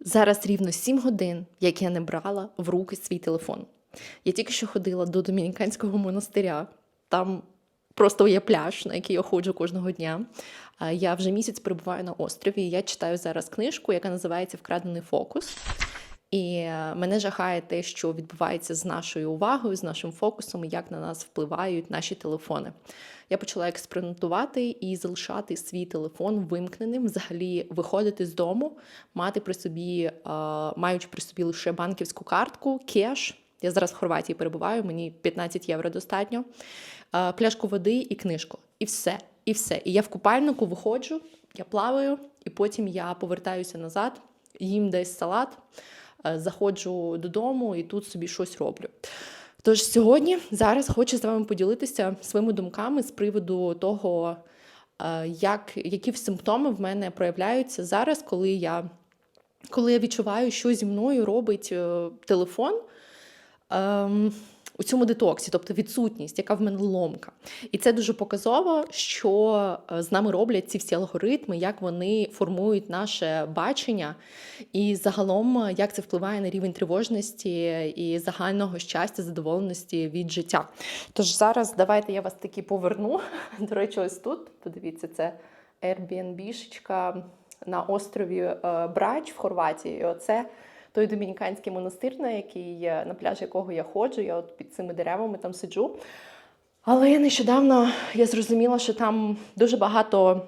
Зараз рівно 7 годин, як я не брала в руки свій телефон. Я тільки що ходила до домініканського монастиря. Там просто є пляж, на який я ходжу кожного дня. Я вже місяць перебуваю на острові. Я читаю зараз книжку, яка називається Вкрадений фокус. І е, мене жахає те, що відбувається з нашою увагою, з нашим фокусом, і як на нас впливають наші телефони. Я почала експериментувати і залишати свій телефон вимкненим, взагалі виходити з дому, мати при собі, е, маючи при собі лише банківську картку, кеш. Я зараз в Хорватії перебуваю, мені 15 євро достатньо, е, пляшку води і книжку. І все. І все. І я в купальнику виходжу, я плаваю, і потім я повертаюся назад, їм десь салат, заходжу додому і тут собі щось роблю. Тож сьогодні зараз хочу з вами поділитися своїми думками з приводу того, е, як, які симптоми в мене проявляються зараз, коли я, коли я відчуваю, що зі мною робить е, телефон. Ем, у цьому детоксі, тобто відсутність, яка в мене ломка. І це дуже показово, що е, з нами роблять ці всі алгоритми, як вони формують наше бачення, і загалом, е, як це впливає на рівень тривожності і загального щастя, задоволеності від життя. Тож зараз давайте я вас таки поверну. До речі, ось тут. Подивіться, це Airbnb-шечка на острові е, Брач в Хорватії. Оце той домініканський монастир, на який на пляж якого я ходжу, я от під цими деревами там сиджу. Але нещодавно я зрозуміла, що там дуже багато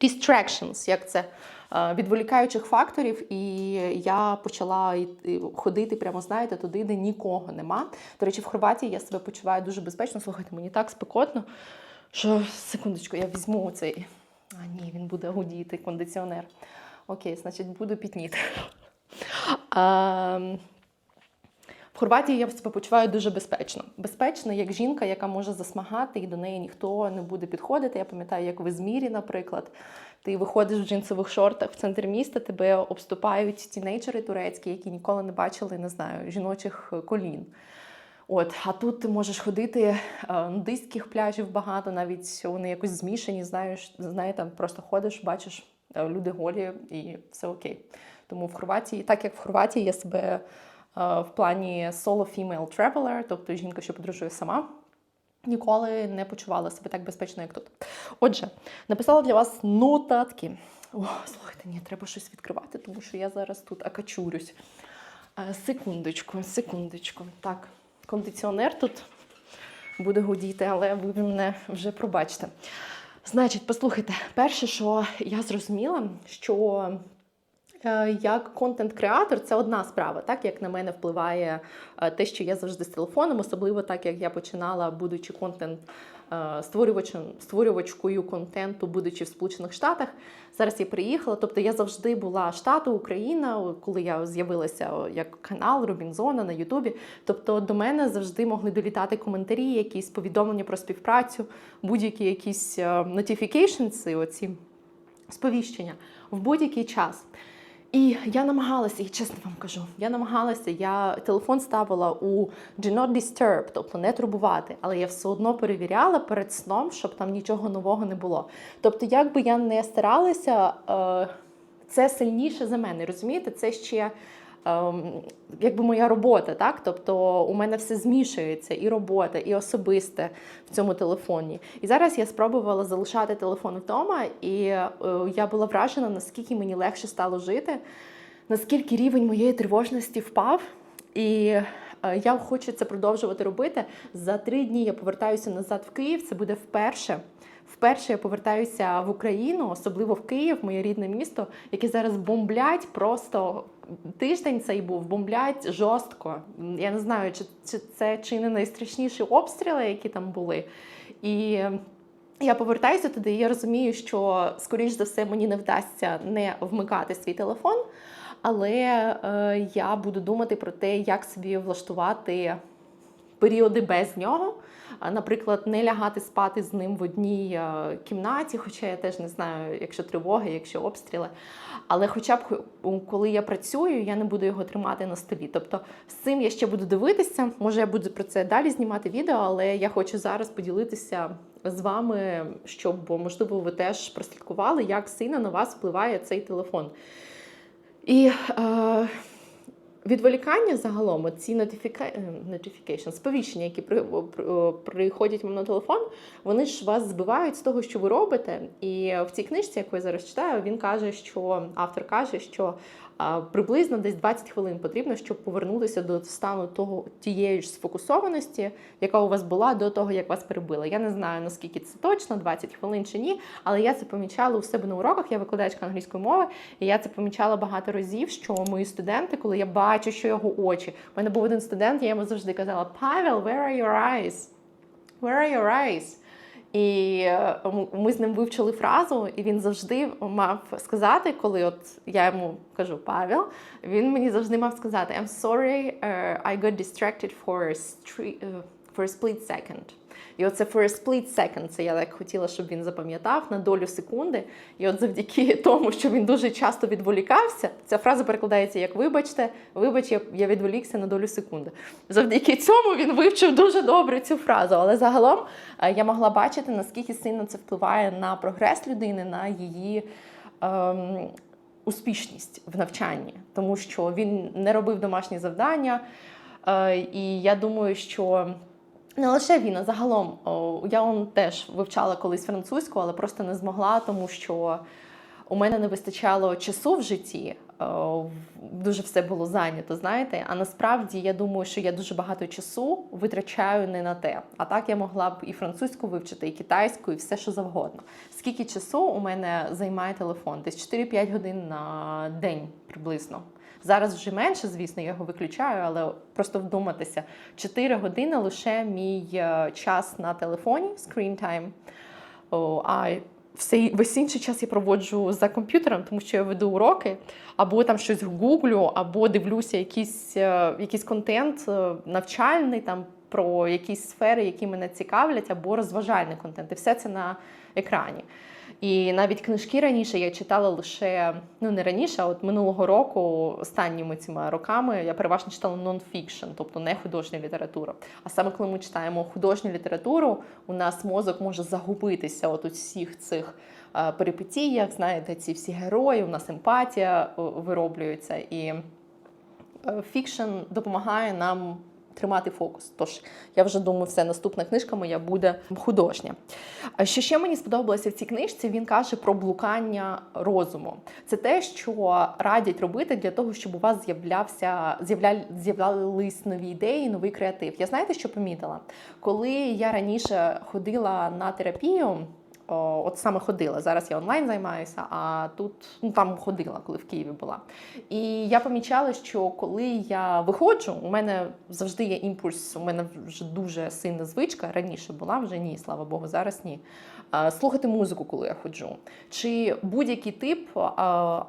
distractions, як це е, відволікаючих факторів, і я почала ходити прямо, знаєте, туди, де нікого нема. До речі, в Хорватії я себе почуваю дуже безпечно. Слухайте, мені так спекотно, що секундочку, я візьму цей. А ні, він буде гудіти, кондиціонер. Окей, значить, буду пітніти. А, в Хорватії я себе почуваю дуже безпечно. Безпечно, як жінка, яка може засмагати, і до неї ніхто не буде підходити. Я пам'ятаю, як в Ізмірі, наприклад, ти виходиш в джинсових шортах в центр міста, тебе обступають тінейджери турецькі, які ніколи не бачили, не знаю, жіночих колін. От, а тут ти можеш ходити е, нудистських пляжів багато, навіть вони якось змішані, знаєш, знаєте, просто ходиш, бачиш е, люди голі і все окей. Тому в Хорватії, так як в Хорватії я себе е, в плані solo female traveler, тобто жінка, що подорожує сама, ніколи не почувала себе так безпечно, як тут. Отже, написала для вас нотатки. О, слухайте, ні, треба щось відкривати, тому що я зараз тут акачурюсь. Е, Секундочку, секундочку. Так, кондиціонер тут буде гудіти, але ви мене вже пробачте. Значить, послухайте, перше, що я зрозуміла, що Як контент-креатор це одна справа, так як на мене впливає е, те, що я завжди з телефоном, особливо так як я починала, будучи контент е, створювачем, створювачкою контенту, будучи в Сполучених Штатах. Зараз я приїхала. Тобто я завжди була штату Україна, коли я з'явилася як канал Робінзона на Ютубі. Тобто до мене завжди могли долітати коментарі, якісь повідомлення про співпрацю, будь-які якісь notifications, оці сповіщення в будь-який час. І я намагалася, і чесно вам кажу, я намагалася, я телефон ставила у Do Not Disturb, тобто не турбувати, але я все одно перевіряла перед сном, щоб там нічого нового не було. Тобто, як би я не старалася, е, це сильніше за мене, розумієте? Це ще якби моя робота, так? Тобто у мене все змішується, і робота, і особисте в цьому телефоні. І зараз я спробувала залишати телефон вдома, і е, я була вражена, наскільки мені легше стало жити, наскільки рівень моєї тривожності впав. І е, я хочу це продовжувати робити. За три дні я повертаюся назад в Київ. Це буде вперше. Вперше я повертаюся в Україну, особливо в Київ, моє рідне місто, яке зараз бомблять просто тиждень цей був, бомблять жорстко. Я не знаю, чи, чи це чи не найстрашніші обстріли, які там були. І я повертаюся туди, і я розумію, що, скоріш за все, мені не вдасться не вмикати свій телефон, але е, я буду думати про те, як собі влаштувати періоди без нього. Наприклад, не лягати спати з ним в одній е, кімнаті, хоча я теж не знаю, якщо тривоги, якщо обстріли. Але хоча б коли я працюю, я не буду його тримати на столі. Тобто з цим я ще буду дивитися. Може, я буду про це далі знімати відео, але я хочу зараз поділитися з вами, щоб можливо ви теж прослідкували, як сильно на вас впливає цей телефон. І е, відволікання загалом, ці notification, сповіщення, які при, при- приходять вам на телефон, вони ж вас збивають з того, що ви робите. І в цій книжці, яку я зараз читаю, він каже, що автор каже, що приблизно десь 20 хвилин потрібно, щоб повернутися до стану того тієї ж сфокусованості, яка у вас була до того, як вас перебили. Я не знаю наскільки це точно, 20 хвилин чи ні, але я це помічала у себе на уроках. Я викладачка англійської мови, і я це помічала багато разів, що мої студенти, коли я бачу, що його очі, у мене був один студент, я йому завжди казала: Павел, where are your eyes? Where are your eyes? І е, ми з ним вивчили фразу, і він завжди мав сказати, коли от я йому кажу Павел, він мені завжди мав сказати I'm sorry, uh, I got distracted for a, street... uh, for a split second. І оце for a split second, це я так хотіла, щоб він запам'ятав на долю секунди. І от завдяки тому, що він дуже часто відволікався, ця фраза перекладається як вибачте, вибач, я, відволікся на долю секунди. Завдяки цьому він вивчив дуже добре цю фразу. Але загалом е, я могла бачити, наскільки сильно це впливає на прогрес людини, на її. Ем, Успішність в навчанні, тому що він не робив домашні завдання. Е, і я думаю, що не лише він, а загалом о, я он теж вивчала колись французьку, але просто не змогла, тому що у мене не вистачало часу в житті. Дуже все було зайнято, знаєте. А насправді я думаю, що я дуже багато часу витрачаю не на те. А так я могла б і французьку вивчити, і китайську, і все, що завгодно. Скільки часу у мене займає телефон? Десь 4-5 годин на день приблизно. Зараз вже менше, звісно, я його виключаю, але просто вдуматися. 4 години лише мій е, час на телефоні, screen time. А весь інший час я проводжу за комп'ютером, тому що я веду уроки, або там щось гуглю, або дивлюся якийсь, е, якийсь контент е, навчальний там про якісь сфери, які мене цікавлять, або розважальний контент. І все це на екрані. І навіть книжки раніше я читала лише ну не раніше, а от минулого року, останніми цими роками, я переважно читала нон-фікшн, тобто не художню літературу. А саме коли ми читаємо художню літературу, у нас мозок може загубитися от у всіх цих е, перипетіях, знаєте, ці всі герої, у нас емпатія е, вироблюється, і е, фікшн допомагає нам тримати фокус. Тож я вже думаю, все наступна книжка моя буде художня. Що ще мені сподобалося в цій книжці? Він каже про блукання розуму. Це те, що радять робити для того, щоб у вас з'являвся з'явля, з'являлись нові ідеї, новий креатив. Я знаєте, що помітила? Коли я раніше ходила на терапію. От саме ходила. Зараз я онлайн займаюся, а тут ну там ходила, коли в Києві була. І я помічала, що коли я виходжу, у мене завжди є імпульс. У мене вже дуже сильна звичка. Раніше була, вже ні, слава Богу, зараз ні. Слухати музику, коли я ходжу, чи будь-який тип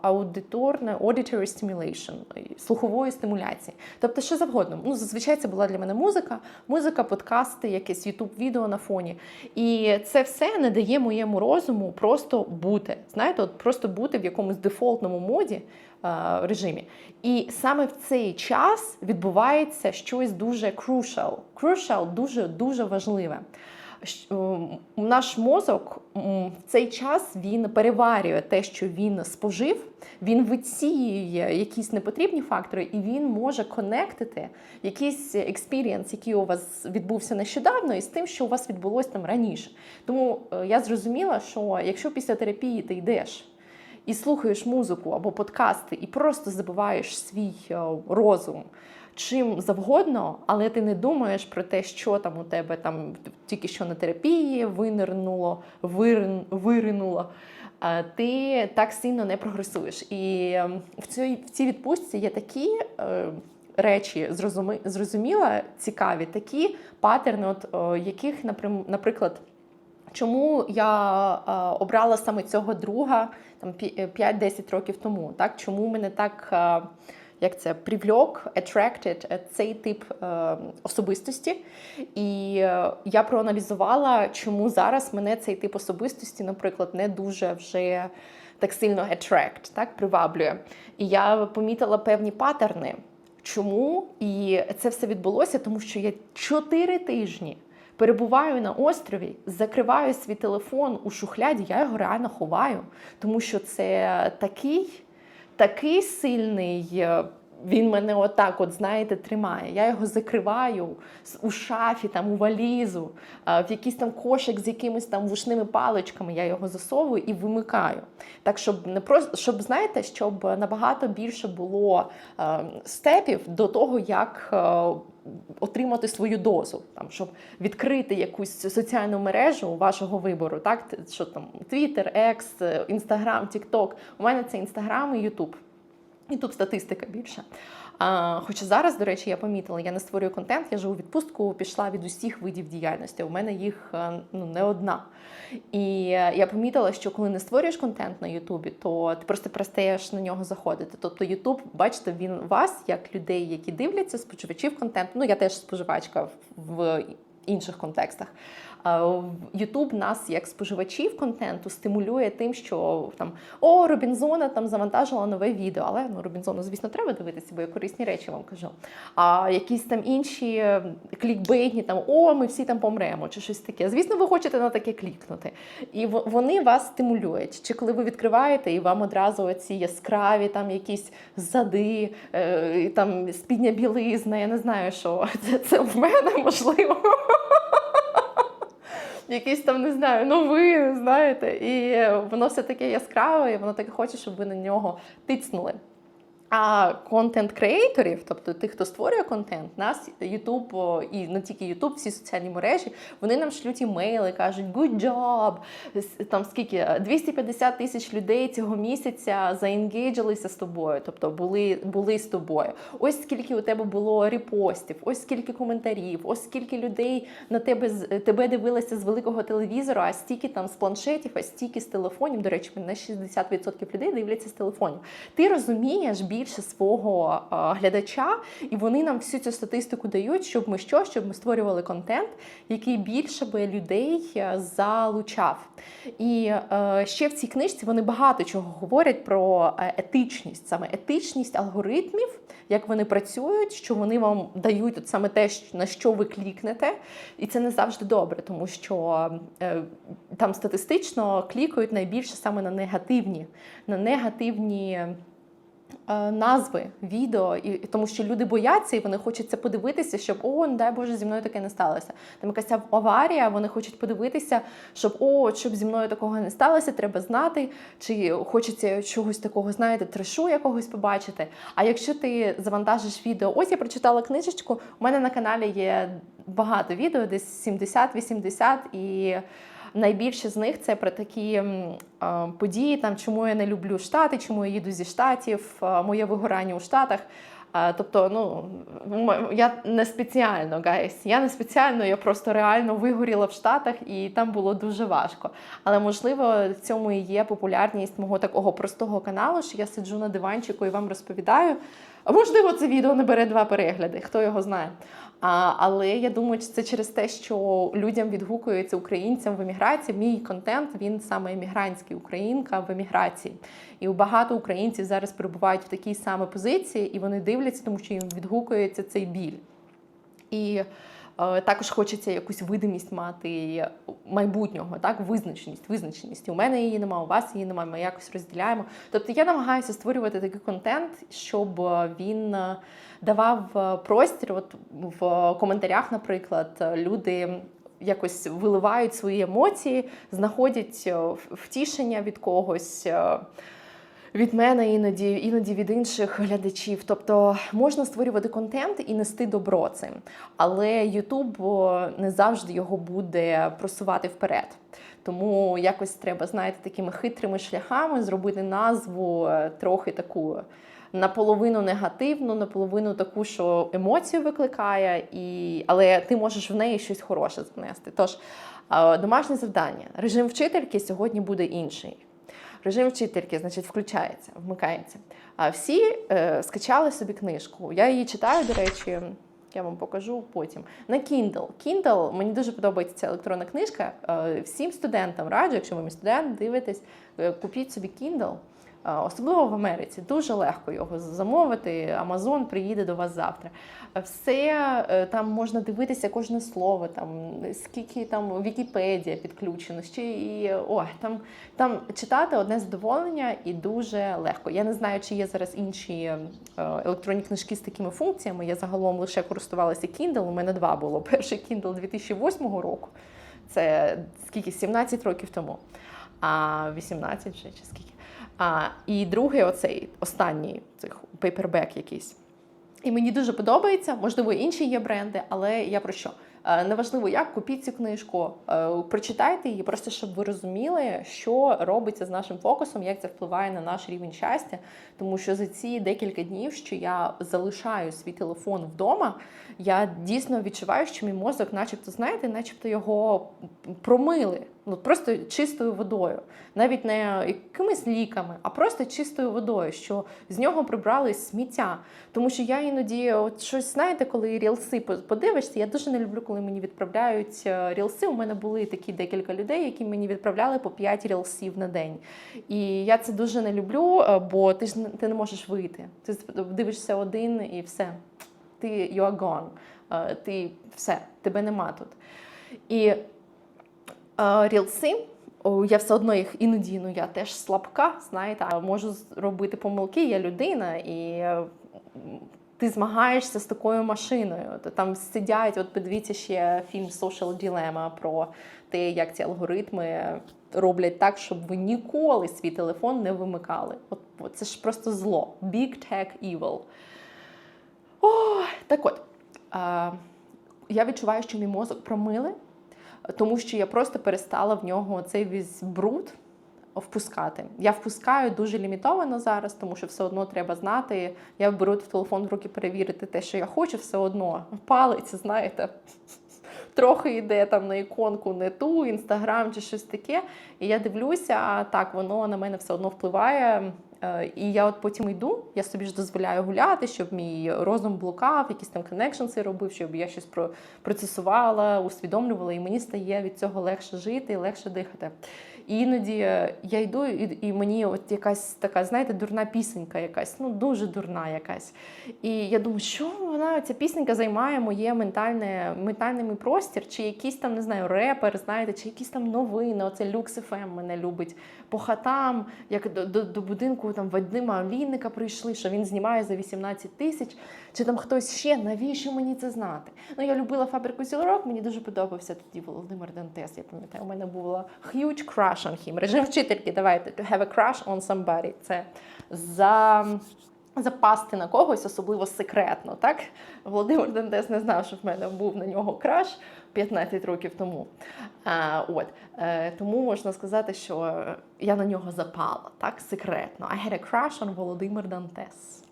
аудиторне auditory stimulation, слухової стимуляції. Тобто, що завгодно. Ну, зазвичай це була для мене музика, музика, подкасти, якесь youtube відео на фоні. І це все не дає моєму розуму просто бути. Знаєте, от просто бути в якомусь дефолтному моді. е, Режимі, і саме в цей час відбувається щось дуже crucial. Crucial дуже дуже важливе. Наш мозок в цей час він переварює те, що він спожив, він висіює якісь непотрібні фактори, і він може конектити якийсь експірієнс, який у вас відбувся нещодавно, із тим, що у вас відбулося там раніше. Тому е, я зрозуміла, що якщо після терапії ти йдеш і слухаєш музику або подкасти, і просто забиваєш свій е, розум чим завгодно, але ти не думаєш про те, що там у тебе там тільки що на терапії винирнуло, вирин, виринуло. Ти так сильно не прогресуєш. І ем, в цій, в цій відпустці є такі е, речі, зрозуми, зрозуміла, цікаві, такі патерни, от, е, яких, наприклад, Чому я е, обрала саме цього друга там е, 5-10 років тому? Так чому мене так е, як це привльок, attracted е, цей тип е, особистості? І е, я проаналізувала, чому зараз мене цей тип особистості, наприклад, не дуже вже так сильно attract, так приваблює. І я помітила певні патерни. Чому? І це все відбулося, тому що я 4 тижні перебуваю на острові, закриваю свій телефон у шухляді, я його реально ховаю, тому що це такий такий сильний. Він мене отак, от знаєте, тримає. Я його закриваю у шафі, там у валізу, в якийсь там кошик з якимись там вушними паличками. Я його засовую і вимикаю. Так, щоб не просто щоб знаєте, щоб набагато більше було степів до того, як. Отримати свою дозу, там щоб відкрити якусь соціальну мережу вашого вибору, так що там Twitter, X, Instagram, TikTok. У мене це Instagram і YouTube. YouTube статистика більше. А, хоча зараз, до речі, я помітила, я не створюю контент, я живу відпустку, пішла від усіх видів діяльності. У мене їх е, ну, не одна. І е, я помітила, що коли не створюєш контент на Ютубі, то ти просто перестаєш на нього заходити. Тобто Ютуб, бачите, він вас, як людей, які дивляться, споживачів контенту. Ну, я теж споживачка в- в інших контекстах. Ютуб нас, як споживачів контенту, стимулює тим, що там о, Робінзона там завантажила нове відео. Але ну Робінзону, звісно, треба дивитися, бо я корисні речі вам кажу. А якісь там інші клікбейтні, там о, ми всі там помремо, чи щось таке. Звісно, ви хочете на таке клікнути. І вони вас стимулюють. Чи коли ви відкриваєте, і вам одразу ці яскраві там якісь зади, е, там спідня білизна, я не знаю, що це, це в мене можливо. Якісь там не знаю, новини, знаєте, і воно все таке яскраве, і воно таке хоче, щоб ви на нього тицнули. А контент-креаторів, тобто тих, хто створює контент, нас YouTube і не тільки YouTube, всі соціальні мережі, вони нам шлють імейли, кажуть good job, там скільки 250 тисяч людей цього місяця заенгейджилися з тобою, тобто були, були з тобою. Ось скільки у тебе було репостів, ось скільки коментарів, ось скільки людей на тебе з- тебе дивилися з великого телевізора, а стільки там з планшетів, а стільки з телефонів. До речі, на 60% людей дивляться з телефонів. Ти розумієш більше свого е, глядача, і вони нам всю цю статистику дають, щоб ми що, щоб ми створювали контент, який більше би людей е, залучав. І е, ще в цій книжці вони багато чого говорять про етичність, саме етичність алгоритмів, як вони працюють, що вони вам дають от саме те, на що ви клікнете, і це не завжди добре, тому що там статистично клікають найбільше саме на негативні, на негативні. Е, Назви відео, і тому що люди бояться і вони хочуть це подивитися, щоб о, не дай Боже, зі мною таке не сталося. Там якась аварія, вони хочуть подивитися, щоб о, щоб зі мною такого не сталося, треба знати, чи хочеться чогось такого, знаєте, трешу якогось побачити. А якщо ти завантажиш відео, ось я прочитала книжечку, у мене на каналі є багато відео, десь 70-80, і найбільше з них це про такі події, там чому я не люблю штати, чому я їду зі штатів, моє вигорання у штатах. Е, Тобто, ну я не спеціально, гайс, я не спеціально, я просто реально вигоріла в Штатах, і там було дуже важко. Але можливо, в цьому і є популярність мого такого простого каналу, що я сиджу на диванчику і вам розповідаю. Можливо, це відео не бере два перегляди, хто його знає. А, але я думаю, це через те, що людям відгукується українцям в еміграції. Мій контент він саме емігрантський українка в еміграції. І багато українців зараз перебувають в такій самій позиції, і вони дивляться, тому що їм відгукується цей біль. І також хочеться якусь видимість мати майбутнього, так, визначеність, визначеність. У мене її немає, у вас її немає, ми якось розділяємо. Тобто я намагаюся створювати такий контент, щоб е, він е, давав е, простір. От в коментарях, наприклад, е, люди. Якось виливають свої емоції, знаходять е, втішення від когось, е, від мене іноді, іноді від інших глядачів. Тобто можна створювати контент і нести добро цим, але YouTube не завжди його буде просувати вперед. Тому якось треба, знаєте, такими хитрими шляхами зробити назву е, трохи таку. Наполовину негативну, наполовину таку, що емоцію викликає, і... але ти можеш в неї щось хороше занести. Тож, е, домашнє завдання. Режим вчительки сьогодні буде інший. Режим вчительки, значить, включається, вмикається. А всі е, скачали собі книжку. Я її читаю, до речі, я вам покажу потім. На Kindle. Kindle, мені дуже подобається ця електронна книжка. Е, всім студентам раджу, якщо ви мій студент, дивитесь, е, купіть собі Kindle. Особливо в Америці дуже легко його замовити. Амазон приїде до вас завтра. Все е, там можна дивитися кожне слово, там скільки там Вікіпедія підключено, ще і ой, там, там читати одне задоволення і дуже легко. Я не знаю, чи є зараз інші е, електронні книжки з такими функціями. Я загалом лише користувалася Kindle. У мене два було. Перший Kindle 2008 року. Це скільки 17 років тому, а 18 вже чи скільки. А, і другий, оцей останній цих пейпербек якийсь. І мені дуже подобається, можливо, інші є бренди, але я про що? Е, Неважливо, як купіть цю книжку, е, прочитайте її, просто щоб ви розуміли, що робиться з нашим фокусом, як це впливає на наш рівень щастя. Тому що за ці декілька днів, що я залишаю свій телефон вдома, я дійсно відчуваю, що мій мозок, начебто, знаєте, начебто його промили. Ну просто чистою водою, навіть не якимись ліками, а просто чистою водою, що з нього прибрали сміття. Тому що я іноді, от щось знаєте, коли рілси подивишся, я дуже не люблю, коли мені відправляють е, рілси. У мене були такі декілька людей, які мені відправляли по 5 рілсів на день. І я це дуже не люблю, е, бо ти ж ти не можеш вийти. Ти дивишся один і все. Ти you are gone. Е, Ти все, тебе нема тут. І Рілси. Я все одно їх іноді, ну я теж слабка, знаєте, можу робити помилки, я людина, і е, ти змагаєшся з такою машиною. То там сидять, от подивіться ще фільм Social Dilemma про те, як ці алгоритми роблять так, щоб ви ніколи свій телефон не вимикали. От, от це ж просто зло. Big Tech Evil. О, так от, е, я відчуваю, що мій мозок промили тому що я просто перестала в нього цей весь бруд впускати. Я впускаю дуже лімітовано зараз, тому що все одно треба знати. Я беру в телефон в руки перевірити те, що я хочу, все одно палець, знаєте. Трохи йде там на іконку не ту, інстаграм чи щось таке. І я дивлюся, а так воно на мене все одно впливає. Е, І я от потім йду, я собі ж дозволяю гуляти, щоб мій розум блукав, якісь там коннекшнси робив, щоб я щось процесувала, усвідомлювала, і мені стає від цього легше жити, легше дихати. І іноді е, я йду, і, і мені от якась така, знаєте, дурна пісенька якась, ну дуже дурна якась. І я думаю, що вона ця пісенька займає моє ментальне, ментальний мій простір, чи якийсь там, не знаю, репер, знаєте, чи якісь там новини. Оце Люкс ФМ мене любить по хатам, як до, до, до будинку там Вадима Олійника прийшли, що він знімає за 18 тисяч, чи там хтось ще, навіщо мені це знати? Ну, я любила фабрику зілорок, мені дуже подобався тоді Володимир Дантес, я пам'ятаю, у мене була huge crush on him. Режим вчительки, давайте, to have a crush on somebody. Це за запасти на когось, особливо секретно. Так? Володимир Дантес не знав, що в мене був на нього краш 15 років тому. А, от. Е, тому можна сказати, що я на нього запала так, секретно. I had a crush on Володимир Дантес.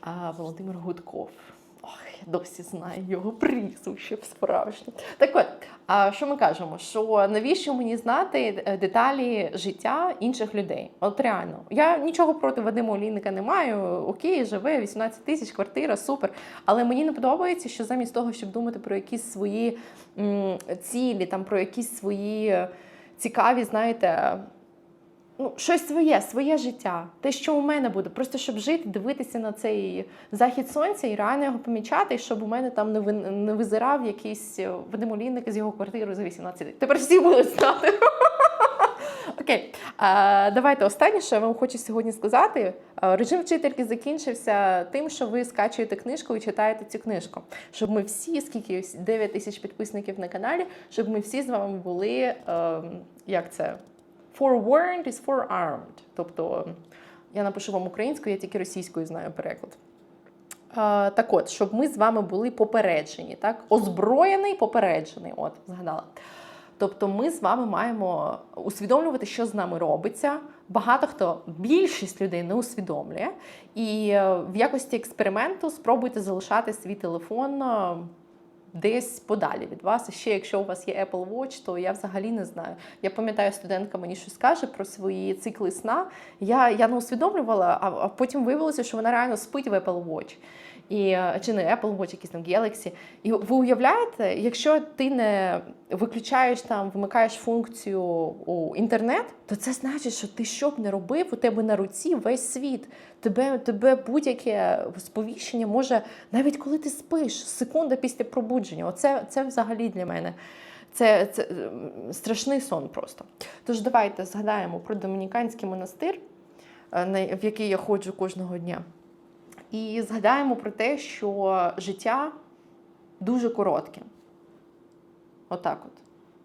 А, Володимир Гудков. Ох, я досі знаю його прізвище справжнє. Так от, що ми кажемо? Що навіщо мені знати е, деталі життя інших людей? От реально, я нічого проти Вадима Олійника не маю. Окей, живе 18 тисяч, квартира, супер. Але мені не подобається, що замість того, щоб думати про якісь свої м, цілі, там про якісь свої цікаві, знаєте. Ну, щось своє, своє життя, те, що у мене буде, просто щоб жити, дивитися на цей захід сонця і реально його помічати, і щоб у мене там не, ви- не визирав якийсь е, Вадим з його квартири за 18. Тепер всі будуть знати. Окей, а, давайте останнє, що я вам хочу сьогодні сказати. Режим вчительки закінчився тим, що ви скачуєте книжку і читаєте цю книжку. Щоб ми всі, скільки 9 тисяч підписників на каналі, щоб ми всі з вами були, ем, як це? Forewarned is forearmed. Тобто я напишу вам українською, я тільки російською знаю переклад. Так от, щоб ми з вами були попереджені, так? Озброєний, попереджений. От, згадала. Тобто ми з вами маємо усвідомлювати, що з нами робиться. Багато хто, більшість людей не усвідомлює. І е, в якості експерименту спробуйте залишати свій телефон е, десь подалі від вас. Ще якщо у вас є Apple Watch, то я взагалі не знаю. Я пам'ятаю, студентка мені щось каже про свої цикли сна. Я, я не усвідомлювала, а, а потім виявилося, що вона реально спить в Apple Watch. І, е, чи не Apple Watch, якийсь там Galaxy. І ви уявляєте, якщо ти не виключаєш там, вимикаєш функцію у інтернет, то це значить, що ти що б не робив, у тебе на руці весь світ. Тебе, тебе будь-яке сповіщення може, навіть коли ти спиш, секунда після пробудження. Оце це взагалі для мене. Це, це страшний сон просто. Тож давайте згадаємо про домініканський монастир, е, в який я ходжу кожного дня. І згадаємо про те, що життя дуже коротке. Отак от.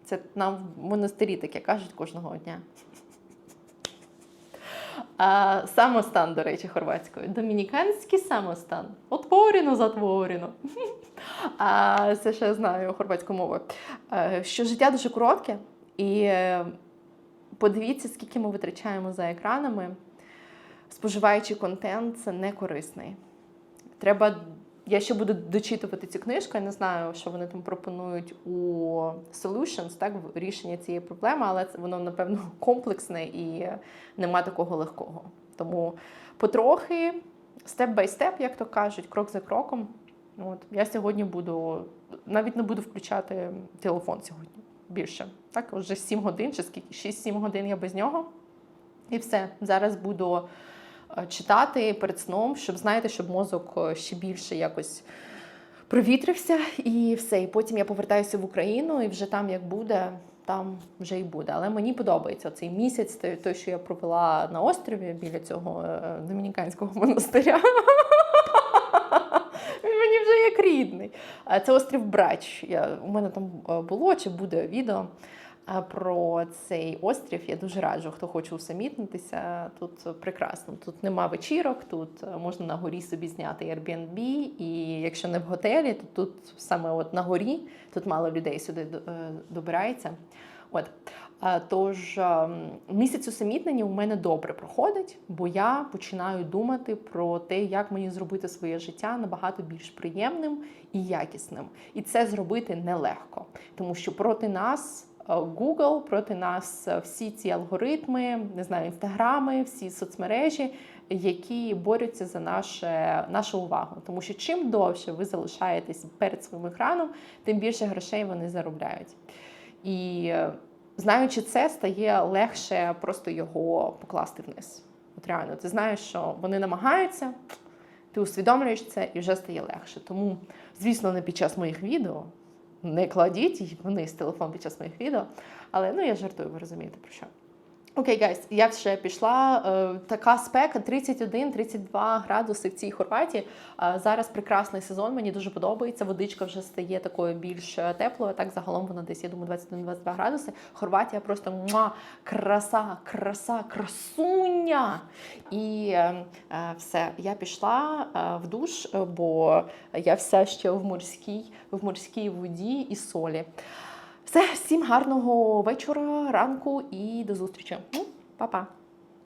Це нам в монастирі таке кажуть кожного дня. А, самостан, до речі, хорватською. Домініканський самостан. Отворено, затворено. А, це ще знаю хорватську мову. Що життя дуже коротке, і е, подивіться, скільки ми витрачаємо за екранами. Споживаючи контент, це не корисний. Треба. Я ще буду дочитувати цю книжку. Я не знаю, що вони там пропонують у Solutions, так, в рішення цієї проблеми, але це воно, напевно, комплексне і нема такого легкого. Тому потрохи, степ бай степ, як то кажуть, крок за кроком. От я сьогодні буду навіть не буду включати телефон сьогодні більше. Так, вже 7 годин, чи скільки 6-7 годин я без нього. І все. Зараз буду читати перед сном, щоб знаєте, щоб мозок е, ще більше якось провітрився, і все. І потім я повертаюся в Україну, і вже там як буде, там вже і буде. Але мені подобається цей місяць, той, що я провела на острові біля цього е, домініканського монастиря. Він мені вже як рідний. Е, Це острів Брач. Я, у мене там е, було чи буде відео е, про цей острів. Я дуже раджу, хто хоче усамітнитися. Тут прекрасно. Тут нема вечірок, тут е, можна на горі собі зняти Airbnb, і якщо не в готелі, то тут саме от на горі, тут мало людей сюди е, добирається. От. Е, Тож місяць усамітнення у мене добре проходить, бо я починаю думати про те, як мені зробити своє життя набагато більш приємним і якісним. І це зробити нелегко, тому що проти нас е, Google, проти нас е, всі ці алгоритми, не знаю, інстаграми, всі соцмережі, які борються за наше, нашу увагу. Тому що чим довше ви залишаєтесь перед своїм екраном, тим більше грошей вони заробляють. І е, знаючи це, стає легше просто його покласти вниз. От реально, ти знаєш, що вони намагаються, ти усвідомлюєш це і вже стає легше. Тому, звісно, не під час моїх відео. Не кладіть вниз телефон під час моїх відео. Але ну я жартую, ви розумієте про що. Окей, гайс, я ще пішла. Е, така спека 31-32 градуси в цій Хорватії. Е, зараз прекрасний сезон, мені дуже подобається. Водичка вже стає такою більш е, теплою. Так загалом вона десь, я думаю, 21-22 градуси. Хорватія просто муа, краса, краса, красуня. І все, я пішла в душ, бо я вся ще в морській, в морській воді і солі. Все, всім гарного вечора, ранку і до зустрічі. Ну, Па-па.